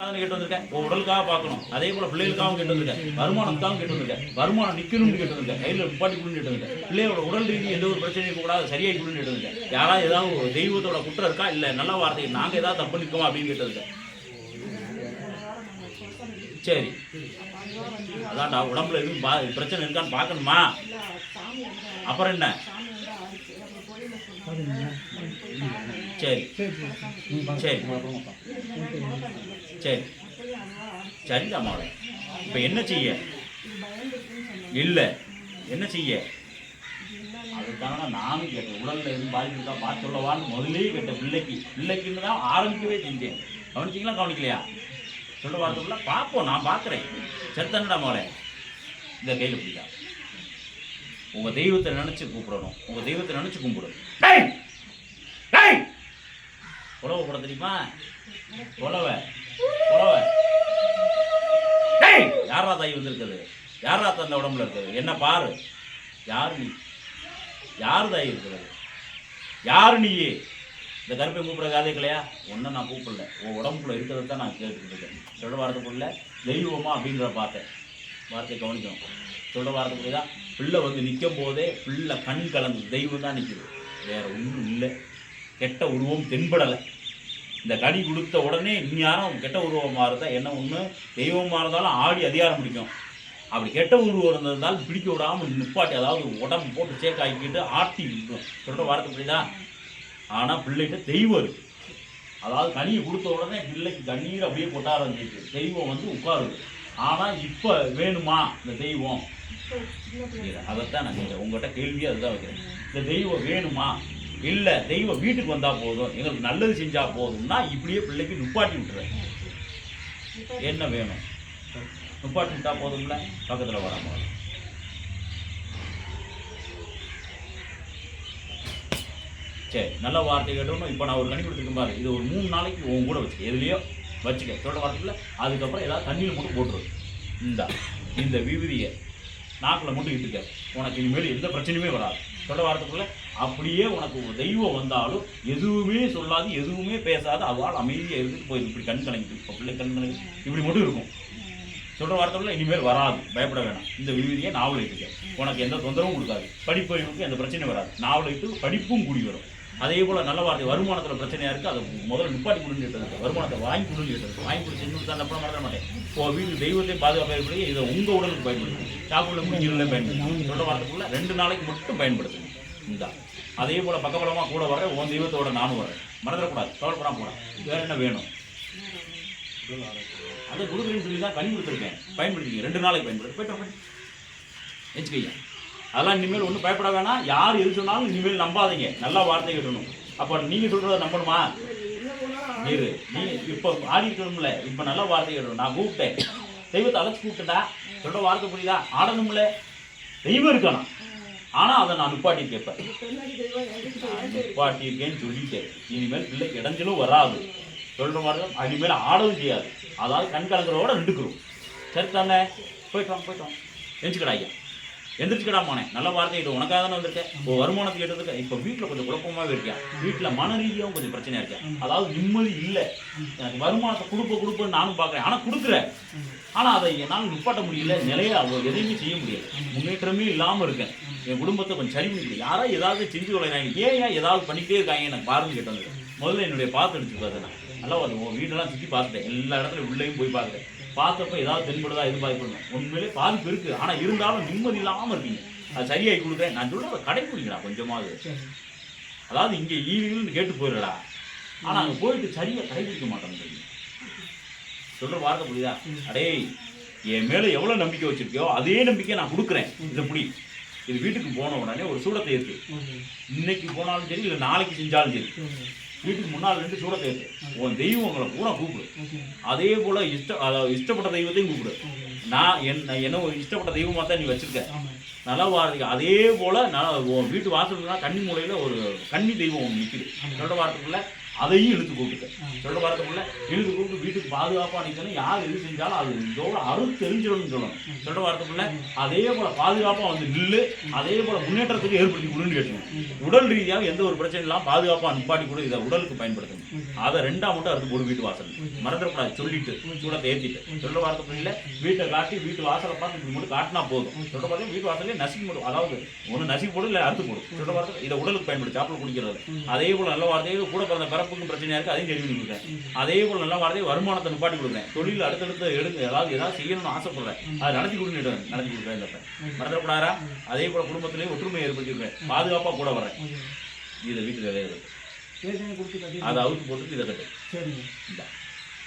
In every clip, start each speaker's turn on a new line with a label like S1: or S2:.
S1: கேட்டு வந்திருக்கேன். உன் உடலுக்காக பார்க்கணும். அதே போல பிள்ளைகளுக்காகவும் கேட்டு வந்திருக்கேன். வருமானத்துக்காகவும் கேட்டு வந்திருக்கேன். வருமானம் நிற்கணும்னு கேட்டு வந்திருக்கேன். கையில் நிப்பாட்டி கொடுன்னு கேட்டு வந்திருக்கேன். பிள்ளையோட உடல் ரீதி எந்த ஒரு பிரச்சனையும் கூடாது சரியாகி கொடுன்னு கேட்டு வந்திருக்கேன். யாராவது ஏதாவது ஒரு தெய்வத்தோட குற்றம் இருக்கா? இல்லை நல்ல வார்த்தை. நாங்கள் ஏதாவது தப்பு நிற்கோமா அப்படின்னு கேட்டு வந்திருக்கேன். சரி. அதான்டா உடம்புல எதுவும் பா பிரச்சனை இருக்கான்னு பார்க்கணுமா? அப்புறம் என்ன? சரி. சரி. சரி. சரிதான் மாவளை இப்போ என்ன செய்ய? இல்லை. என்ன செய்ய? அதுக்காக நானும் கேட்டேன். உடலில் எதுவும் பாதிப்பு இருக்கா? பார்த்து சொல்லவான்னு முதலே கேட்டேன் பிள்ளைக்கு. பிள்ளைக்குன்னு தான் ஆரம்பிக்கவே செஞ்சேன். கவனிச்சிங்களா? கவனிக்கலையா? சொல்ல? வார்த்தைக்குள்ள பார்ப்போம் நான் பார்க்குறேன் செத்தனடா மோளே. இந்த கையில் பிடிக்கா உங்கள் தெய்வத்தை நினச்சி கூப்பிடணும். உங்கள் தெய்வத்தை நினச்சி கும்பிடணும் உழவு புலவை போட தெரியுமா? உழவை புலவை யாரா தாய் வந்திருக்குது? யாரா தந்த உடம்புல இருக்குது? என்ன பாரு. யார் நீ? யார் தாய் இருக்கிறது? யார் நீ? இந்த கருப்பை கூப்பிட காதே இல்லையா ஒன்றும் நான் கூப்பிடல. உன் உடம்புக்குள்ள இருக்கிறத தான் நான் கேட்டுக்கிட்டு இருக்கேன். சொல்ல வார்த்தைக்குள்ள தெய்வமா அப்படின்ற பார்த்தேன். வார்த்தையை கவனிக்கணும். சொல்ல வார்த்தை தான் பிள்ளை வந்து நிற்கும் போதே பிள்ளை கண் கலந்து தெய்வம் தான் நிற்குது வேற ஒன்றும் இல்லை. கெட்ட உருவம் தென்படலை. இந்த கனி கொடுத்த உடனே இந்நேரம் கெட்ட உருவம் மாறுதா என்ன ஒன்று தெய்வமாக இருந்தாலும் ஆடி அதிகாரம் பிடிக்கும். அப்படி கெட்ட உருவம் இருந்ததால் பிடிக்க விடாமல் நிப்பாட்டி அதாவது உடம்பு போட்டு சேக் ஆக்கிட்டு ஆட்டி சொல்கிற வார்த்தை புரியுதா? ஆனால் பிள்ளைகிட்ட தெய்வம் இருக்கு. அதாவது கனியை கொடுத்த உடனே பிள்ளைக்கு கண்ணீர் அப்படியே கொட்ட ஆரம்பிச்சிருக்கு தெய்வம் வந்து உட்காருது. ஆனால் இப்போ வேணுமா இந்த தெய்வம்? அதைத்தான் நான் கேட்குறேன். உங்கள்கிட்ட கேள்வி அதுதான் வைக்கிறேன். இந்த தெய்வம் வேணுமா? இல்லை தெய்வம் வீட்டுக்கு வந்தால் போதும். எங்களுக்கு நல்லது செஞ்சால் போதும்னா இப்படியே பிள்ளைக்கு நுப்பாட்டி விட்டுறேன் என்ன வேணும்? நுப்பாட்டி விட்டா போதும்ல? பக்கத்தில் வராமல் சரி நல்ல வார்த்தை கேட்டோம்னா இப்போ நான் ஒரு கணி கொடுத்துருக்கேன் பாரு. இது ஒரு மூணு நாளைக்கு உன் கூட வச்சுக்க. எதுலையோ வச்சுக்க. சொல்கிற வார்த்தையில் அதுக்கப்புறம் ஏதாவது தண்ணியில் மட்டும் போட்டுரு. இந்தா இந்த விபதியை நாக்கில் மட்டும் இட்டுக்க உனக்கு இனிமேல் எந்த பிரச்சனையுமே வராது. சொல்கிற வாரத்துக்குள்ளே அப்படியே உனக்கு ஒரு தெய்வம் வந்தாலும் எதுவுமே சொல்லாது எதுவுமே பேசாது. அவள் அமைதியாக இருந்துட்டு போயிடும் இப்படி கண் கலங்கிட்டு இப்போ பிள்ளை கண் கலங்கி இப்படி மட்டும் இருக்கும். சொல்கிற வார்த்தைகள் இனிமேல் வராது பயப்பட வேணாம். இந்த விவிதியை நாவல் இட்டுக்க உனக்கு எந்த தொந்தரவும் கொடுக்காது. படிப்பறிவுக்கு எந்த பிரச்சனையும் வராது. நாவல் இட்டு படிப்பும் கூடி வரும். அதே போல் நல்ல வார்த்தை வருமானத்தில் பிரச்சனையாக இருக்குது அதை முதல்ல நிப்பாட்டி கொடுன்னு இருக்கு. வருமானத்தை வாங்கி கொடுன்னு இருக்கு. வாங்கி கொடுத்து செஞ்சு கொடுத்தா அப்புறம் மறக்க மாட்டேன். இப்போ வீட்டு தெய்வத்தையும் பாதுகாப்பாக ஏற்படுத்தி இதை உங்கள் உடலுக்கு பயன்படுத்தும் சாப்பிட முடிஞ்சிடல பயன்படுத்தும் சொல்கிற வார்த்தைக்குள்ள ரெண்டு நாளைக்கு மட்டும் பயன்படுத்துங்க. இந்தா. அதே போல் பக்கபலமாக கூட வர உன் தெய்வத்தோட நானும் வரேன் மறந்துடக்கூடாது. கவலைப்படாமல் போகிறேன் வேறு என்ன வேணும்? அதை கொடுக்குறேன்னு சொல்லி தான் கனி கொடுத்துருக்கேன் பயன்படுத்திக்க ரெண்டு நாளைக்கு பயன்படுத்து. போய்ட்டு வச்சுக்கையா அதெல்லாம் இனிமேல் ஒன்றும் பயப்பட வேணாம் யார் எது சொன்னாலும் இனிமேல் நம்பாதீங்க. நல்லா வார்த்தை கேட்டணும். அப்போ நீங்கள் சொல்கிறத நம்பணுமா? இரு. நீ இப்போ ஆடிக்கணும்ல இப்போ நல்ல வார்த்தை கேட்டணும். நான் கூப்பிட்டேன். தெய்வத்தை அழைச்சி கூப்பிட்டேன்டா. சொல்கிற வார்த்தை புரியுதா? ஆடணும்ல. தெய்வம் இருக்கணும் ஆனால் அதை நான் நிப்பாட்டி கேட்பேன். நிப்பாட்டியிருக்கேன்னு சொல்லிட்டேன். இனிமேல் பிள்ளைக்கு இடைஞ்சலும் வராது. சொல்கிற மாதிரி இனிமேல் ஆடவும் செய்யாது. அதாவது கண் கலங்குறவோட நின்றுக்கிறோம். சரி தானே? போயிட்டோம் போயிட்டோம் எந்திரிச்சுக்கடா ஐயா. எந்திரிச்சுக்கடா மானே. நல்ல வார்த்தை இது. உனக்காக தானே வந்திருக்கேன். இப்போ வருமானத்துக்கு கேட்டதுக்கு இப்போ வீட்டில் கொஞ்சம் குழப்பமாகவே இருக்கேன் வீட்டில் மன ரீதியாகவும் கொஞ்சம் பிரச்சனையாக இருக்கேன் அதாவது நிம்மதி இல்லை. எனக்கு வருமானத்தை கொடுப்ப கொடுப்பன்னு நானும் பார்க்குறேன். ஆனால் கொடுக்குறேன். ஆனால் அதை என்னால் நிப்பாட்ட முடியல. நிலையாக எதையுமே செய்ய முடியல. முன்னேற்றமே இல்லாமல் இருக்கேன். என் குடும்பத்தை கொஞ்சம் சரி பண்ண யாரா ஏதாவது செஞ்சு தொலைறாங்க ஏன் ஏன் ஏதாவது பண்ணிக்கிட்டே இருக்காங்க? எனக்கு பாருன்னு கேட்டாங்க முதல்ல என்னுடைய பார்த்து எடுத்து பார்த்தேன் நல்லா வந்து உன் வீடெல்லாம் சுற்றி பார்த்துட்டேன் எல்லா இடத்துலையும் உள்ளேயும் போய் பார்க்குறேன் பார்த்தப்ப ஏதாவது தென்படுதா எதுவும் பாதிப்படணும் உண்மையிலே பாதிப்பு இருக்குது ஆனால் இருந்தாலும் நிம்மதி இல்லாமல் இருக்கீங்க. அது சரியாகி கொடுக்குறேன். நான் சொல்கிறத கடைப்பிடிக்கடா கொஞ்சமாவது. அதாவது இங்கே ஈவின்னு கேட்டு போயிடடா ஆனால் அங்கே போயிட்டு சரியாக கடைபிடிக்க மாட்டேன் சொல்கிற வார்த்தை புரியுதா? அடே என் மேலே எவ்வளோ நம்பிக்கை வச்சுருக்கியோ அதே நம்பிக்கை நான் கொடுக்குறேன். இதை புடி இது வீட்டுக்கு போன உடனே ஒரு சூடத்தை ஏற்று இன்னைக்கு போனாலும் சரி இல்லை நாளைக்கு செஞ்சாலும் சரி. வீட்டுக்கு முன்னால் ரெண்டு சூடத்தை ஏற்று உன் தெய்வம் உங்களை பூரா கூப்பிடு. அதே போல் இஷ்ட இஷ்டப்பட்ட தெய்வத்தையும் கூப்பிடு. நான் என் என்ன ஒரு இஷ்டப்பட்ட தெய்வமாக தான் நீ வச்சிருக்க. நல்லா வார்த்தைக்கு அதே போல் நான் உன் வீட்டு வாசல்னா கன்னி மூலையில் ஒரு கன்னி தெய்வம் ஒன்று நிற்குது என்னோட வார்த்தைக்குள்ள அதையும் இழுத்து கூப்பிட்டு சொல்ற வார்த்தைக்குள்ள இழுத்து கூப்பிட்டு வீட்டுக்கு பாதுகாப்பாக நிற்கணும் யார் எது செஞ்சாலும் அது இதோட அருள் தெரிஞ்சிடணும்னு சொல்லணும். சொல்ற வார்த்தைக்குள்ள அதே போல பாதுகாப்பாக வந்து நில்லு. அதே போல முன்னேற்றத்துக்கு ஏற்படுத்தி கொடுன்னு கேட்கணும் உடல் ரீதியாக எந்த ஒரு பிரச்சனை இல்லாமல் பாதுகாப்பாக நிப்பாட்டி கூட. இதை உடலுக்கு பயன்படுத்தணும் அதை ரெண்டா மட்டும் அறுத்து போடு வீட்டு வாசல் மறந்துடக்கூடாது. சொல்லிட்டு சூடத்தை ஏற்றிட்டு சொல்ல வார்த்தை வீட்டை காட்டி வீட்டு வாசலை பார்த்து இப்படி மட்டும் காட்டினா போதும். சொல்ல வார்த்தை வீட்டு வாசலே நசுக்கி போடும் அதாவது ஒன்று நசுக்கி போடும் இல்லை அறுத்து போடும் சொல்ல பார்த்து இதை உடலுக்கு பயன்படுத்தி. சாப்பிட குடிக்கிறது. அதே போல நல்ல வார்த்தையை கூட பிறந்த பிறப்புக்கும் பிரச்சனையா இருக்கு அதையும் பண்ணி கொடுக்குறேன் அதே போல நல்ல வார்த்தையை வருமானத்தை நிப்பாட்டி கொடுக்குறேன் தொழில் அடுத்தடுத்து எடுங்க. ஏதாவது ஏதாவது செய்யணும்னு ஆசைப்படுறேன். அதை நடத்தி கொடுன்னு நடத்தி கொடுக்குறேன் இந்த மறந்துடக்கூடாதா? அதே போல குடும்பத்திலேயே ஒற்றுமை ஏற்படுத்திருக்கேன் பாதுகாப்பா கூட வரேன். இதை வீட்டுல வேலையை அதை அவுத்து போட்டுட்டு இதை கட்டு.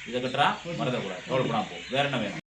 S1: இதை கட்டுறா? மறந்துடக்கூடாது. கவலைப்படாம போ. வேற என்ன வேணும்?